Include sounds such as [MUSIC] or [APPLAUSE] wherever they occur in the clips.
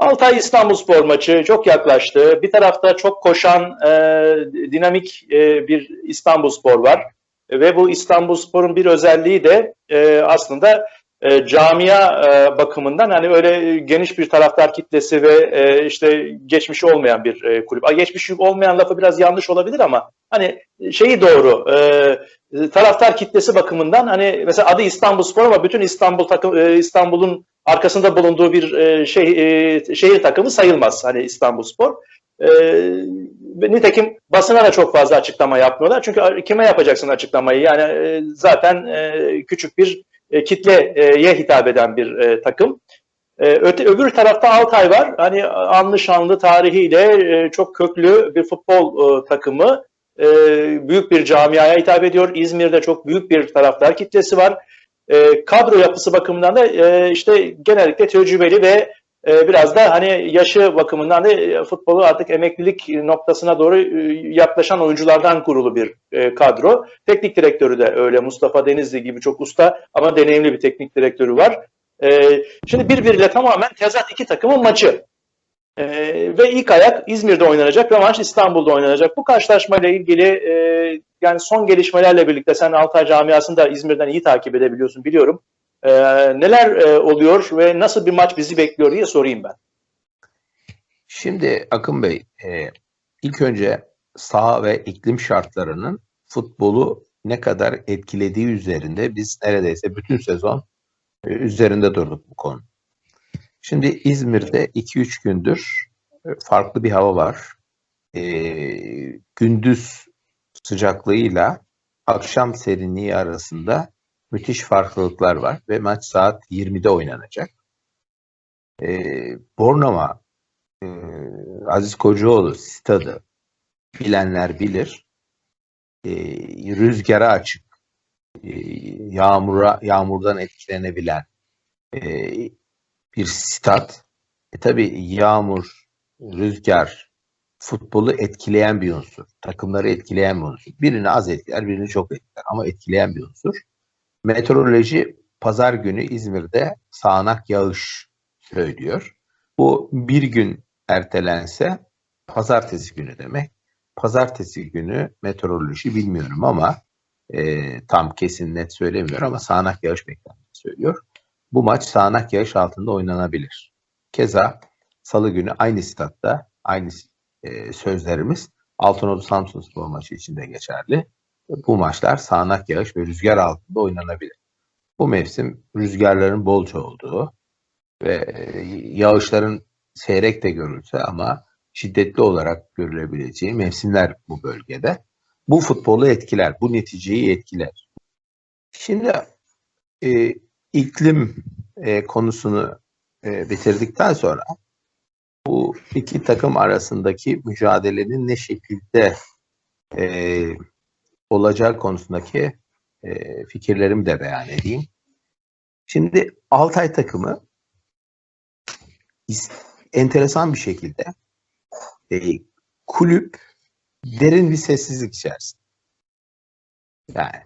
Altay İstanbulspor maçı çok yaklaştı. Bir tarafta çok koşan, e, dinamik e, bir İstanbulspor var. Ve bu İstanbulspor'un bir özelliği de e, aslında e, camia e, bakımından hani öyle geniş bir taraftar kitlesi ve e, işte geçmişi olmayan bir e, kulüp. A, geçmişi olmayan lafı biraz yanlış olabilir ama hani şeyi doğru. E, taraftar kitlesi bakımından hani mesela adı İstanbulspor ama bütün İstanbul takım e, İstanbul'un arkasında bulunduğu bir e, şey e, şehir takımı sayılmaz hani İstanbulspor. E, nitekim basına da çok fazla açıklama yapmıyorlar. Çünkü kime yapacaksın açıklamayı? Yani e, zaten e, küçük bir e, kitleye hitap eden bir e, takım. E, öte, öbür tarafta Altay var. Hani anlı şanlı tarihiyle e, çok köklü bir futbol e, takımı. E, büyük bir camiaya hitap ediyor. İzmir'de çok büyük bir taraftar kitlesi var. E, kadro yapısı bakımından da e, işte genellikle tecrübeli ve e, biraz da hani yaşı bakımından da e, futbolu artık emeklilik noktasına doğru e, yaklaşan oyunculardan kurulu bir e, kadro. Teknik direktörü de öyle Mustafa Denizli gibi çok usta ama deneyimli bir teknik direktörü var. E, şimdi birbiriyle tamamen tezat iki takımın maçı. E, ve ilk ayak İzmir'de oynanacak maç İstanbul'da oynanacak. Bu karşılaşmayla ilgili e, yani son gelişmelerle birlikte sen Altay camiasını da İzmir'den iyi takip edebiliyorsun biliyorum. E, neler e, oluyor ve nasıl bir maç bizi bekliyor diye sorayım ben. Şimdi Akın Bey, e, ilk önce saha ve iklim şartlarının futbolu ne kadar etkilediği üzerinde biz neredeyse bütün sezon e, üzerinde durduk bu konu. Şimdi İzmir'de 2-3 gündür e, farklı bir hava var. E, gündüz sıcaklığıyla akşam serinliği arasında müthiş farklılıklar var ve maç saat 20'de oynanacak. E, Bornova e, Aziz Kocaoğlu stadı bilenler bilir. E, rüzgara açık, e, yağmura yağmurdan etkilenebilen e, bir stat. E tabi yağmur, rüzgar futbolu etkileyen bir unsur. Takımları etkileyen bir unsur. Birini az etkiler, birini çok etkiler ama etkileyen bir unsur. Meteoroloji pazar günü İzmir'de sağanak yağış söylüyor. Bu bir gün ertelense pazartesi günü demek. Pazartesi günü meteoroloji bilmiyorum ama e, tam kesin net söylemiyor ama sağanak yağış beklendiğini söylüyor. Bu maç sağanak yağış altında oynanabilir. Keza salı günü aynı statta aynı e, sözlerimiz Altınordu Samsun Spor maçı için de geçerli. Bu maçlar sağanak yağış ve rüzgar altında oynanabilir. Bu mevsim rüzgarların bolca olduğu ve e, yağışların seyrek de görülse ama şiddetli olarak görülebileceği mevsimler bu bölgede. Bu futbolu etkiler, bu neticeyi etkiler. Şimdi e, iklim e, konusunu e, bitirdikten sonra bu iki takım arasındaki mücadelenin ne şekilde e, olacağı konusundaki e, fikirlerimi de beyan edeyim. Şimdi Altay takımı enteresan bir şekilde e, kulüp derin bir sessizlik içerisinde. Yani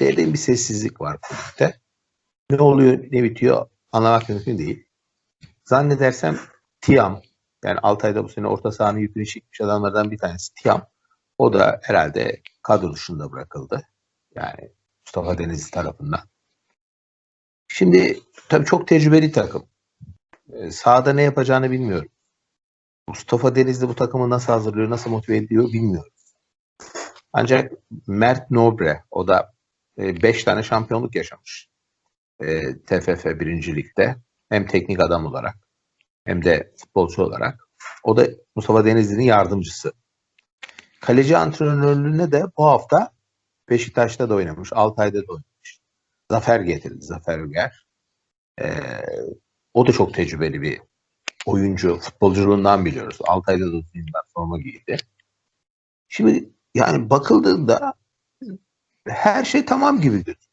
derin bir sessizlik var kulüpte. Ne oluyor, ne bitiyor anlamak mümkün değil. Zannedersem Tiam, yani Altay'da bu sene orta sahanın yükünü çekmiş adamlardan bir tanesi Tiam. O da herhalde kadro dışında bırakıldı. Yani Mustafa Denizli tarafından. Şimdi tabii çok tecrübeli takım. Ee, sahada ne yapacağını bilmiyorum. Mustafa Denizli bu takımı nasıl hazırlıyor, nasıl motive ediyor bilmiyorum. Ancak Mert Nobre, o da 5 e, tane şampiyonluk yaşamış. E, TFF birincilikte. Hem teknik adam olarak hem de futbolcu olarak. O da Mustafa Denizli'nin yardımcısı. Kaleci antrenörlüğüne de bu hafta Beşiktaş'ta da oynamış, Altay'da da oynamış. Zafer getirdi, Zafer Üger. Ee, o da çok tecrübeli bir oyuncu. Futbolculuğundan biliyoruz. Altay'da da yıllar forma giydi. Şimdi yani bakıldığında her şey tamam gibi gözüküyor.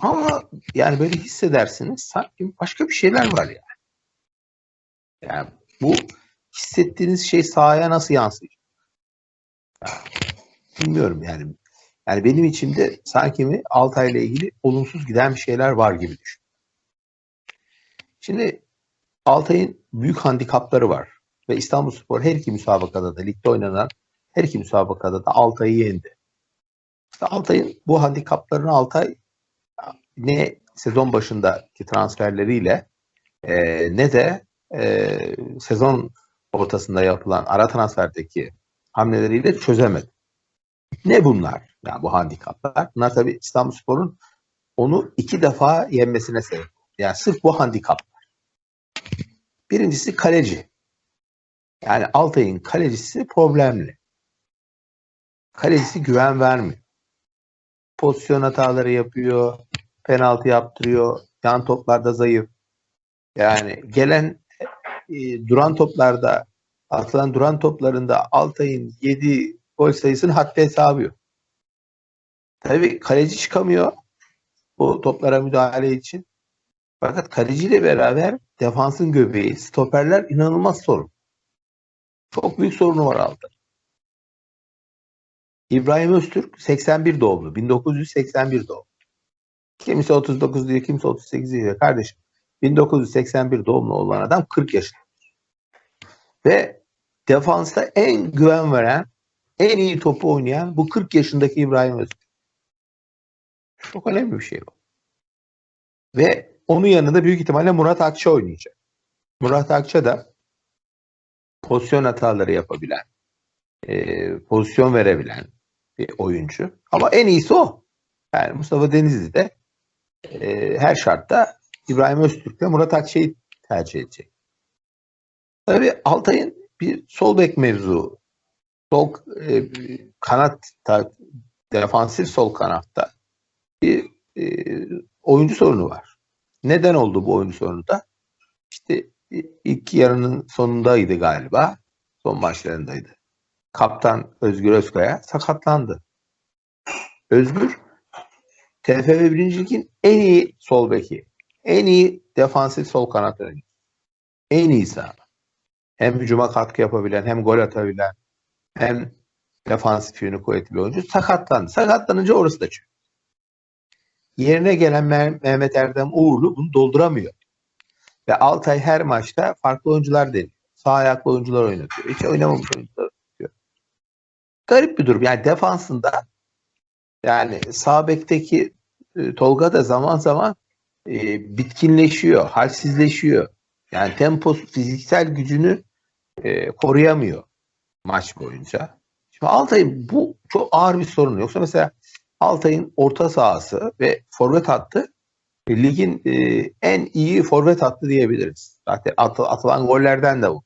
Ama yani böyle hissedersiniz sanki başka bir şeyler var yani. Yani bu hissettiğiniz şey sahaya nasıl yansıyacak? bilmiyorum yani. Yani benim içimde sanki mi Altay ile ilgili olumsuz giden bir şeyler var gibi düşün. Şimdi Altay'ın büyük handikapları var. Ve İstanbulspor her iki müsabakada da ligde oynanan her iki müsabakada da Altay'ı yendi. İşte Altay'ın bu handikaplarını Altay ne sezon başındaki transferleriyle e, ne de e, sezon ortasında yapılan ara transferdeki hamleleriyle çözemedi. Ne bunlar? Yani bu handikaplar. Bunlar tabii İstanbulspor'un onu iki defa yenmesine sebep. Yani sırf bu handikaplar. Birincisi kaleci. Yani Altay'ın kalecisi problemli. Kalecisi güven vermiyor. Pozisyon hataları yapıyor. Penaltı yaptırıyor. Yan toplarda zayıf. Yani gelen e, duran toplarda atılan duran toplarında Altay'ın 7 gol sayısının haddi hesabı yok. Tabii kaleci çıkamıyor bu toplara müdahale için. Fakat kaleciyle beraber defansın göbeği, stoperler inanılmaz sorun. Çok büyük sorunu var altta. İbrahim Öztürk 81 doğumlu. 1981 doğumlu. Kimisi 39 diyor, kimisi 38 diyor. Kardeşim 1981 doğumlu olan adam 40 yaşında. Ve defansta en güven veren, en iyi topu oynayan bu 40 yaşındaki İbrahim Öztürk. Çok önemli bir şey bu. Ve onun yanında büyük ihtimalle Murat Akça oynayacak. Murat Akça da pozisyon hataları yapabilen, e, pozisyon verebilen bir oyuncu. Ama en iyisi o. Yani Mustafa Denizli de e, her şartta İbrahim Öztürk ve Murat Akça'yı tercih edecek. Tabii Altay'ın bir sol bek mevzu, sol e, kanat, defansif sol kanatta bir e, oyuncu sorunu var. Neden oldu bu oyuncu sorunu da? İşte ilk yarının sonundaydı galiba. Son maçlarındaydı. Kaptan Özgür Özkaya sakatlandı. Özgür TFF 1. Lig'in en iyi sol beki. En iyi defansif sol kanat oyuncusu. En iyisi ama. Hem hücuma katkı yapabilen, hem gol atabilen, hem defansif yönü kuvvetli bir oyuncu sakatlandı. Sakatlanınca orası da çöktü. Yerine gelen Mehmet Erdem Uğurlu bunu dolduramıyor. Ve Altay her maçta farklı oyuncular deniyor. Sağ ayaklı oyuncular oynatıyor. Hiç oynamamış oyuncular oynatıyor. Garip bir durum. Yani defansında yani sağ bekteki e, Tolga da zaman zaman e, bitkinleşiyor, halsizleşiyor. Yani tempo, fiziksel gücünü e, koruyamıyor maç boyunca. Şimdi Altay'ın bu çok ağır bir sorun. Yoksa mesela Altay'ın orta sahası ve forvet hattı ligin e, en iyi forvet hattı diyebiliriz. Zaten at, atılan gollerden de bu.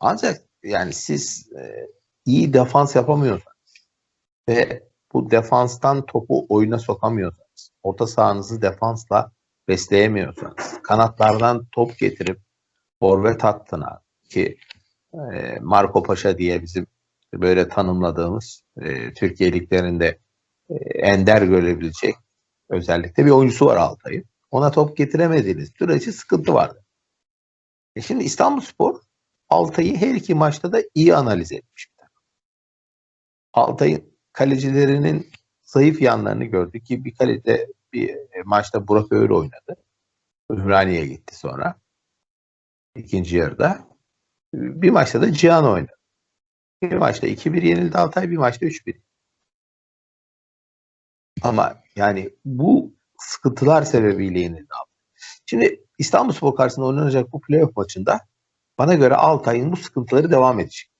Ancak yani siz e, iyi defans yapamıyorsanız ve bu defanstan topu oyuna sokamıyorsanız, orta sahanızı defansla besleyemiyorsanız, kanatlardan top getirip forvet hattına ki e, Marco Paşa diye bizim böyle tanımladığımız e, Türkiye liglerinde e, ender görebilecek özellikle bir oyuncusu var Altay'ın. Ona top getiremediğiniz sürece sıkıntı vardı. E şimdi İstanbulspor Altay'ı her iki maçta da iyi analiz etmiş. Altay'ın kalecilerinin zayıf yanlarını gördük ki bir kalede bir maçta Burak Öğür oynadı. Ümraniye'ye gitti sonra. İkinci yarıda. Bir maçta da Cihan oynadı. Bir maçta 2-1 yenildi Altay, bir maçta 3-1. Ama yani bu sıkıntılar sebebiyle yenildi Altay. Şimdi İstanbulspor karşısında oynanacak bu playoff maçında bana göre Altay'ın bu sıkıntıları devam edecek.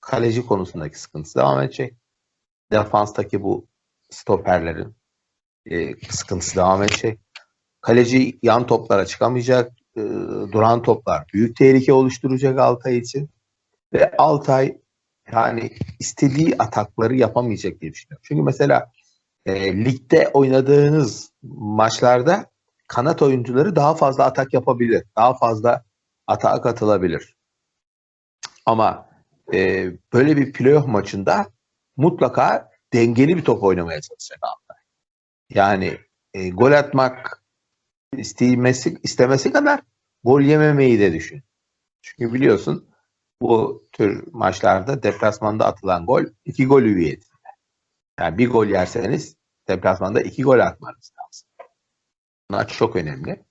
Kaleci konusundaki sıkıntısı devam edecek. Defanstaki bu stoperlerin e, sıkıntısı devam edecek. Kaleci yan toplara çıkamayacak. E, duran toplar büyük tehlike oluşturacak Altay için. Ve Altay yani istediği atakları yapamayacak diye düşünüyorum. Çünkü mesela e, ligde oynadığınız maçlarda kanat oyuncuları daha fazla atak yapabilir. Daha fazla atağa katılabilir. Ama e, böyle bir playoff maçında mutlaka dengeli bir top oynamaya çalışacak Altay. Yani e, gol atmak istemesi, istemesi kadar gol yememeyi de düşün. Çünkü biliyorsun bu tür maçlarda deplasmanda atılan gol iki gol hüviyetinde. Yani bir gol yerseniz deplasmanda iki gol atmanız lazım. Bunlar çok önemli.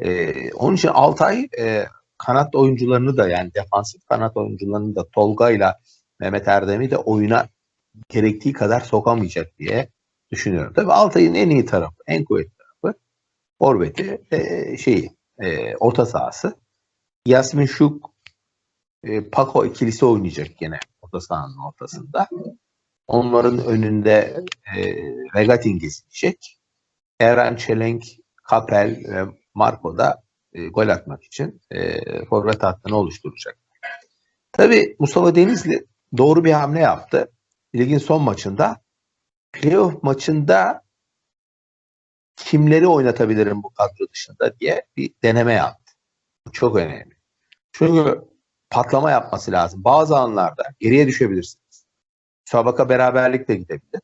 E, onun için Altay e, kanat oyuncularını da yani defansif kanat oyuncularını da Tolga ile Mehmet Erdem'i de oyuna gerektiği kadar sokamayacak diye düşünüyorum. Tabii Altay'ın en iyi tarafı, en kuvvetli tarafı Forvet'i e, şeyi e, orta sahası. Yasmin Şuk e, Paco ikilisi oynayacak gene orta sahanın ortasında. Onların önünde e, Regatin gezecek. Eren Çelenk, Kapel ve Marco da e, gol atmak için e, forvet hattını oluşturacak. Tabii Mustafa Denizli doğru bir hamle yaptı. Ligin son maçında playoff maçında kimleri oynatabilirim bu kadro dışında diye bir deneme yaptı. Bu çok önemli. Çünkü patlama yapması lazım. Bazı anlarda geriye düşebilirsiniz. Müsabaka beraberlik de gidebilir.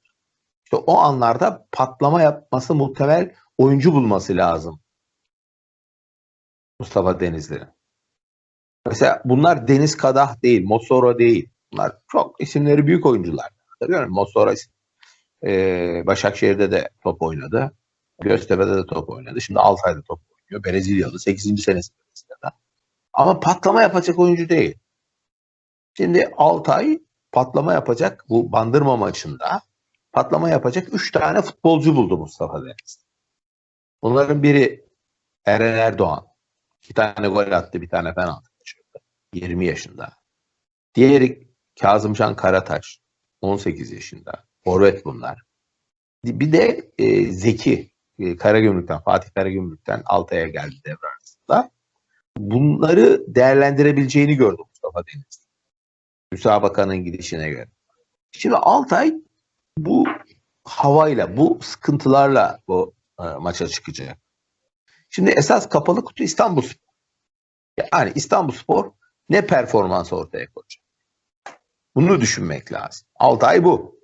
İşte o anlarda patlama yapması muhtemel oyuncu bulması lazım. Mustafa Denizli'nin. Mesela bunlar Deniz Kadah değil, Mossoro değil. Bunlar çok isimleri büyük oyuncular. Tabii Mossoro e, Başakşehir'de de top oynadı. Göztepe'de de top oynadı. Şimdi Altay'da top oynuyor. Brezilyalı 8. senesi Brezilya'da. Ama patlama yapacak oyuncu değil. Şimdi Altay patlama yapacak bu Bandırma maçında patlama yapacak 3 tane futbolcu buldu Mustafa Deniz. Bunların biri Eren Erdoğan. Bir tane gol attı, bir tane penaltı kaçırdı. 20 yaşında. Diğeri Kazımcan Karataş. 18 yaşında. Forvet bunlar. Bir de e, Zeki. E, Karagümrük'ten, Fatih Karagümrük'ten Altay'a geldi devre. Bunları değerlendirebileceğini gördü Mustafa Deniz. Müsabakanın gidişine göre. Şimdi Altay bu havayla, bu sıkıntılarla bu e, maça çıkacak. Şimdi esas kapalı kutu İstanbul Spor. Yani İstanbul Spor ne performans ortaya koyacak? Bunu düşünmek lazım. Altay bu.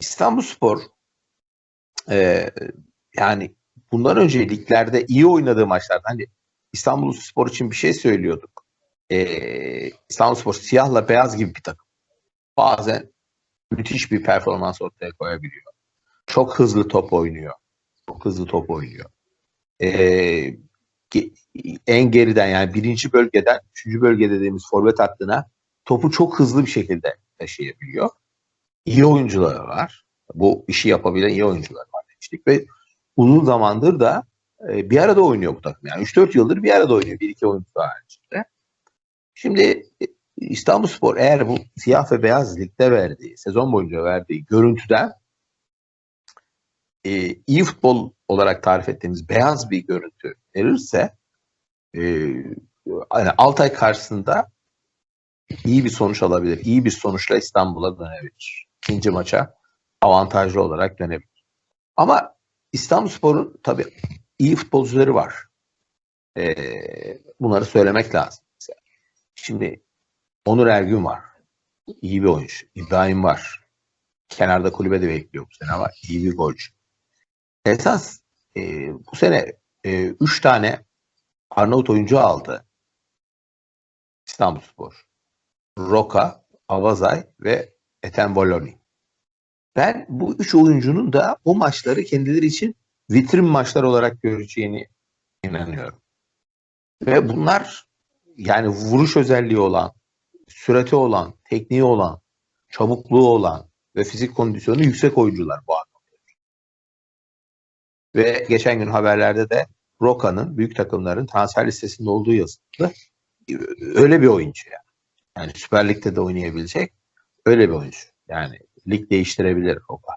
İstanbul Spor e, yani bundan önce liglerde iyi oynadığı maçlarda hani İstanbul Spor için bir şey söylüyorduk. E, İstanbul Spor siyahla beyaz gibi bir takım. Bazen müthiş bir performans ortaya koyabiliyor. Çok hızlı top oynuyor. Çok hızlı top oynuyor. Ee, en geriden yani birinci bölgeden üçüncü bölge dediğimiz forvet hattına topu çok hızlı bir şekilde taşıyabiliyor. İyi oyuncuları var. Bu işi yapabilen iyi oyuncular var demiştik ve uzun zamandır da e, bir arada oynuyor bu takım. Yani 3-4 yıldır bir arada oynuyor. Bir iki oyuncu haricinde. Şimdi e, İstanbul Spor eğer bu siyah ve beyaz ligde verdiği, sezon boyunca verdiği görüntüden e, iyi futbol olarak tarif ettiğimiz beyaz bir görüntü verirse e, yani Altay karşısında iyi bir sonuç alabilir. İyi bir sonuçla İstanbul'a dönebilir. İkinci maça avantajlı olarak dönebilir. Ama İstanbulspor'un tabii iyi futbolcuları var. E, bunları söylemek lazım. Şimdi Onur Ergün var. İyi bir oyuncu. İbrahim var. Kenarda kulübede bekliyor bu sene ama iyi bir golcü. Esas e, bu sene e, üç tane Arnavut oyuncu aldı. İstanbulspor. Roka, Avazay ve Eten Boloni. Ben bu üç oyuncunun da o maçları kendileri için vitrin maçlar olarak göreceğini inanıyorum. Ve bunlar yani vuruş özelliği olan, sürati olan, tekniği olan, çabukluğu olan ve fizik kondisyonu yüksek oyuncular bu anlamda. Ve geçen gün haberlerde de Roka'nın büyük takımların transfer listesinde olduğu yazıldı. Öyle bir oyuncu yani. Yani Süper Lig'de de oynayabilecek öyle bir oyuncu. Yani lig değiştirebilir Roka.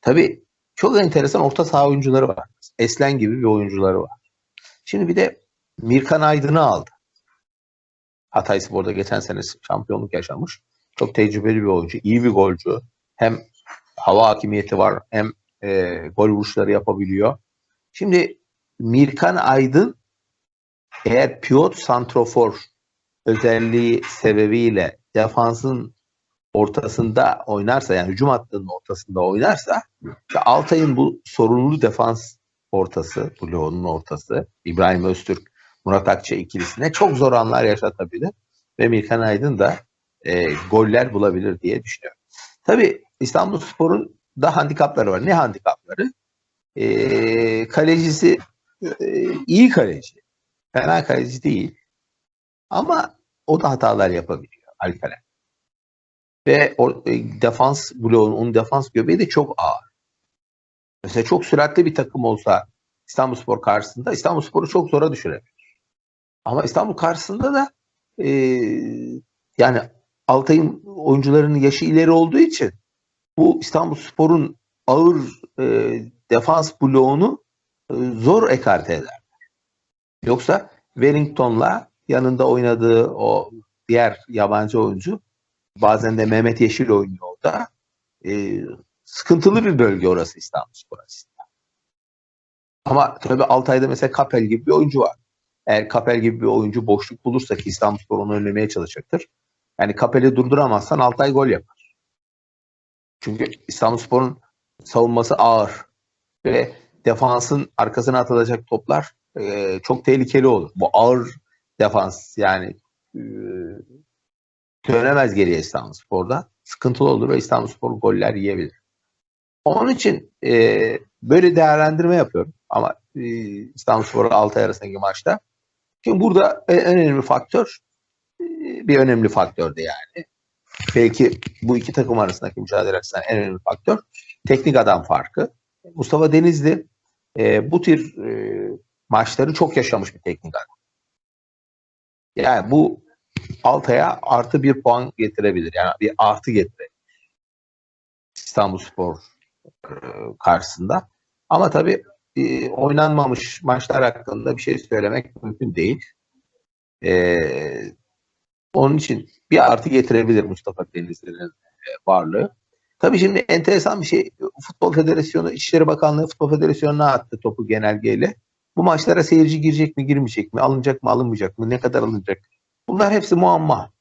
Tabii çok enteresan orta saha oyuncuları var. Eslen gibi bir oyuncuları var. Şimdi bir de Mirkan Aydın'ı aldı. Hatay Spor'da geçen sene şampiyonluk yaşamış. Çok tecrübeli bir oyuncu, iyi bir golcü. Hem hava hakimiyeti var hem e, gol vuruşları yapabiliyor. Şimdi Mirkan Aydın eğer pivot santrofor özelliği sebebiyle defansın ortasında oynarsa yani hücum hattının ortasında oynarsa işte Altay'ın bu sorunlu defans ortası, bloğunun ortası İbrahim Öztürk, Murat Akça ikilisine çok zor anlar yaşatabilir ve Mirkan Aydın da e, goller bulabilir diye düşünüyorum. Tabii İstanbul Spor'un da handikapları var. Ne handikapları? E, kalecisi e, iyi kaleci. Fena kaleci değil. Ama o da hatalar yapabiliyor Alperen. Ve o e, defans bloğun, onun defans göbeği de çok ağır. Mesela çok süratli bir takım olsa İstanbulspor karşısında İstanbulspor'u çok zora düşürebilir. Ama İstanbul karşısında da e, yani Altay'ın oyuncularının yaşı ileri olduğu için bu İstanbulspor'un ağır e, defans bloğunu e, zor ekarte eder. Yoksa Wellington'la yanında oynadığı o diğer yabancı oyuncu bazen de Mehmet Yeşil oynuyor orada. E, sıkıntılı bir bölge orası İstanbulspor açısından. Ama tabii Altay'da mesela Kapel gibi bir oyuncu var. Eğer Kapel gibi bir oyuncu boşluk bulursa ki İstanbulspor onu önlemeye çalışacaktır. Yani Kapel'i durduramazsan Altay gol yapar. Çünkü İstanbulspor'un savunması ağır ve defansın arkasına atılacak toplar e, çok tehlikeli olur. Bu ağır defans yani e, dönemez geriye İstanbulspor'da. Sıkıntılı olur ve İstanbulspor goller yiyebilir. Onun için e, böyle değerlendirme yapıyorum. Ama e, İstanbulspor Altay arasındaki maçta. Şimdi burada en önemli faktör e, bir önemli faktördü yani. Belki bu iki takım arasındaki mücadele açısından en önemli faktör teknik adam farkı. Mustafa Denizli e, bu tür e, maçları çok yaşamış bir teknik adam. Yani bu Altay'a artı bir puan getirebilir. Yani bir artı getirebilir. İstanbulspor e, karşısında. Ama tabii e, oynanmamış maçlar hakkında bir şey söylemek mümkün değil. E, onun için bir artı getirebilir Mustafa Denizli'nin e, varlığı. Tabii şimdi enteresan bir şey. Futbol Federasyonu, İçişleri Bakanlığı Futbol Federasyonu'na attı topu genelgeyle. Bu maçlara seyirci girecek mi, girmeyecek mi, alınacak mı, alınmayacak mı, ne kadar alınacak? Bunlar hepsi muamma.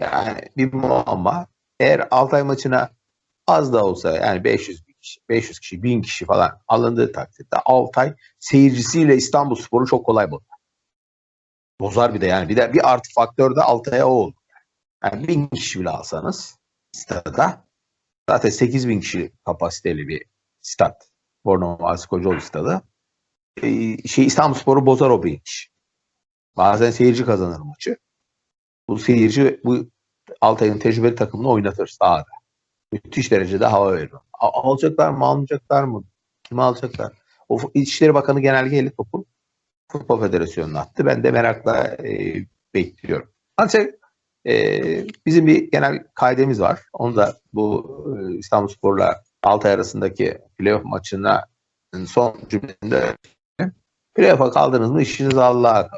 Yani bir muamma. Eğer Altay maçına az da olsa yani 500 bin kişi, 500 kişi, 1000 kişi falan alındığı takdirde Altay seyircisiyle İstanbulspor'u çok kolay bozar. Bozar bir de yani. Bir de bir artı faktör de Altay'a o olur. Yani 1000 kişi bile alsanız stada zaten 8000 kişi kapasiteli bir stat. Bornova Aziz Kocaoğlu stadı. Ee, şey İstanbulspor'u bozar o kişi. Bazen seyirci kazanır maçı. Bu seyirci bu Altay'ın tecrübeli takımını oynatır sahada. Müthiş derecede hava verir. Alacaklar mı almayacaklar mı? Kimi alacaklar? O İçişleri Bakanı genelgeyle topu Futbol Federasyonu'na attı. Ben de merakla e, bekliyorum. Ancak e, bizim bir genel kaidemiz var. Onu da bu e, İstanbulspor'la Altay arasındaki playoff maçına son cümlesinde playoff'a kaldınız mı işiniz Allah'a.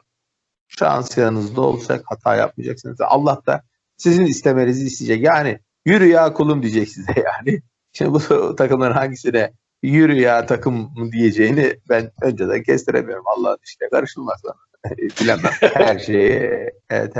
Şans yanınızda olacak, hata yapmayacaksınız. Allah da sizin istemenizi isteyecek. Yani yürü ya kulum diyecek size [LAUGHS] yani. Şimdi bu takımların hangisine yürü ya takım mı diyeceğini ben önceden kestiremiyorum. Allah'ın işine karışılmaz. [LAUGHS] Bilemem. Her şeyi evet,